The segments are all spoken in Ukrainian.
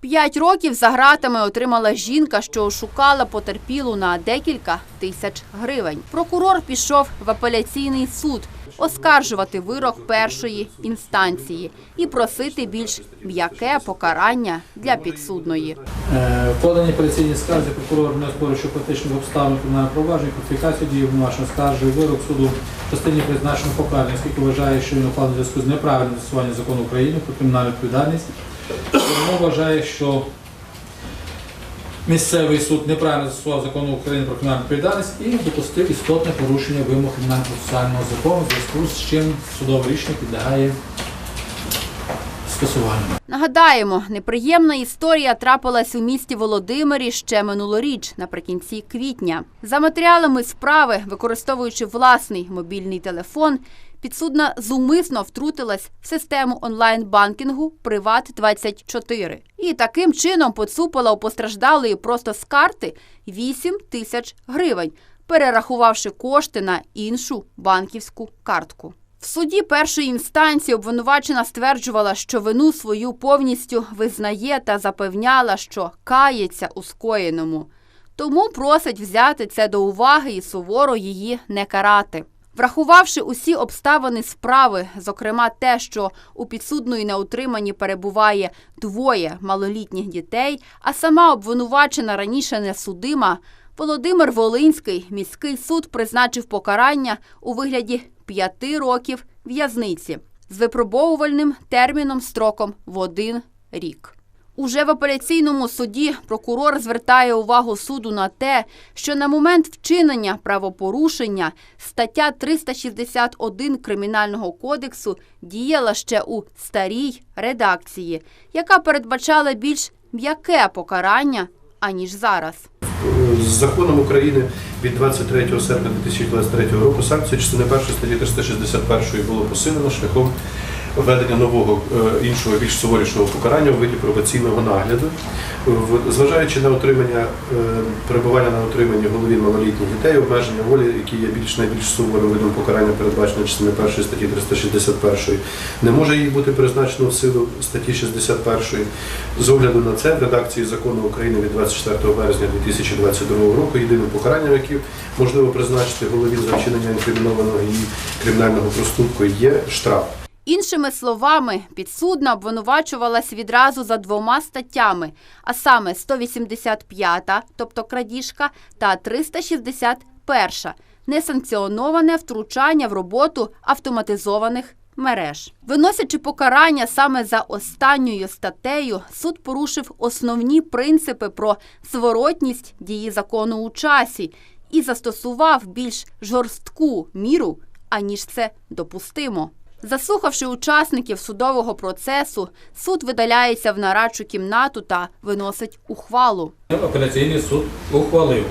П'ять років за гратами отримала жінка, що ошукала потерпілу на декілька тисяч гривень. Прокурор пішов в апеляційний суд оскаржувати вирок першої інстанції і просити більш м'яке покарання для підсудної. Е, В поданій апеляційній скарзі прокурор не збору, що фактичних обставин кримінального провадження, кваліфікацію дії обвинуваченого скаржує вирок суду в частині призначеного покарання, оскільки вважає, що він укладений зв'язку з неправильним застосуванням закону України про кримінальну відповідальність. Тому вважає, що місцевий суд неправильно застосував закону України про кримінальну відповідальність і допустив істотне порушення вимог кримінального процесуального закону, в зв'язку з чим судове рішення підлягає скасуванню. Нагадаємо, неприємна історія трапилась у місті Володимирі ще минулоріч, наприкінці квітня. За матеріалами справи, використовуючи власний мобільний телефон, підсудна зумисно втрутилась в систему онлайн-банкінгу Приват 24 і таким чином поцупила у постраждалої просто з карти 8 тисяч гривень, перерахувавши кошти на іншу банківську картку. В суді першої інстанції обвинувачена стверджувала, що вину свою повністю визнає та запевняла, що кається у скоєному. Тому просить взяти це до уваги і суворо її не карати. Врахувавши усі обставини справи, зокрема те, що у підсудної на утриманні перебуває двоє малолітніх дітей, а сама обвинувачена раніше не судима, Володимир Волинський міський суд призначив покарання у вигляді п'яти років в'язниці з випробовувальним терміном строком в один рік. Уже в апеляційному суді прокурор звертає увагу суду на те, що на момент вчинення правопорушення стаття 361 Кримінального кодексу діяла ще у старій редакції, яка передбачала більш м'яке покарання аніж зараз. законом України від 23 серпня 2023 року санкції частини першої статті 361 було посилено шляхом введення нового е, іншого більш суворішого покарання у виді пробаційного нагляду, зважаючи на отримання е, перебування на отриманні голові малолітніх дітей, обмеження волі, які є більш найбільш суворим видом покарання, передбачено частини 1 статті 361, не може їй бути призначено в силу статті 61. З огляду на це в редакції закону України від 24 березня 2022 року єдиним покаранням, яке можливо призначити голові за вчинення інкримінованого її кримінального проступку, є штраф. Іншими словами, підсудна обвинувачувалась відразу за двома статтями, а саме 185, тобто крадіжка, та 361 несанкціоноване втручання в роботу автоматизованих мереж. Виносячи покарання саме за останньою статтею, суд порушив основні принципи про зворотність дії закону у часі і застосував більш жорстку міру, аніж це допустимо. Заслухавши учасників судового процесу, суд видаляється в нарадчу кімнату та виносить ухвалу. Апеляційний суд ухвалив.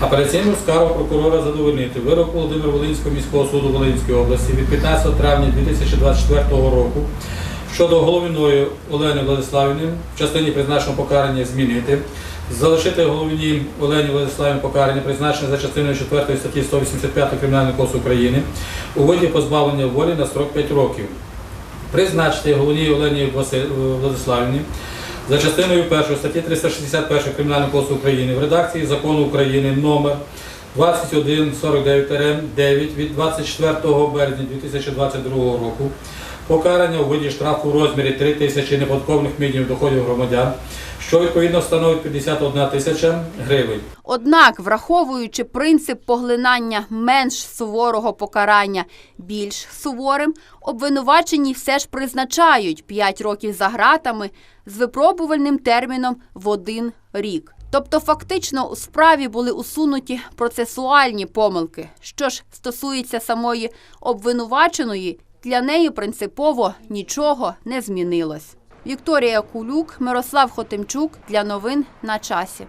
Апеляційну скаргу прокурора задовольнити вирок Володимира Волинського міського суду Волинської області від 15 травня 2024 року щодо головиної Олени Владиславівни в частині призначеного покарання змінити, залишити головній Олені Владиславівні покарання, призначене за частиною 4 статті 185 Кримінального кодексу України у виді позбавлення волі на строк 5 років. Призначити головній Олені Владиславівні за частиною 1 статті 361 Кримінального кодексу України в редакції закону України номер 2149-9 від 24 березня 2022 року покарання у виді штрафу у розмірі 3 тисячі неподаткових мінімумів доходів громадян, що відповідно становить 51 тисяча гривень. Однак, враховуючи принцип поглинання менш суворого покарання більш суворим, обвинувачені все ж призначають 5 років за ґратами з випробувальним терміном в один рік. Тобто, фактично у справі були усунуті процесуальні помилки. Що ж стосується самої обвинуваченої, для неї принципово нічого не змінилось. Вікторія Кулюк, Мирослав Хотимчук для новин на часі.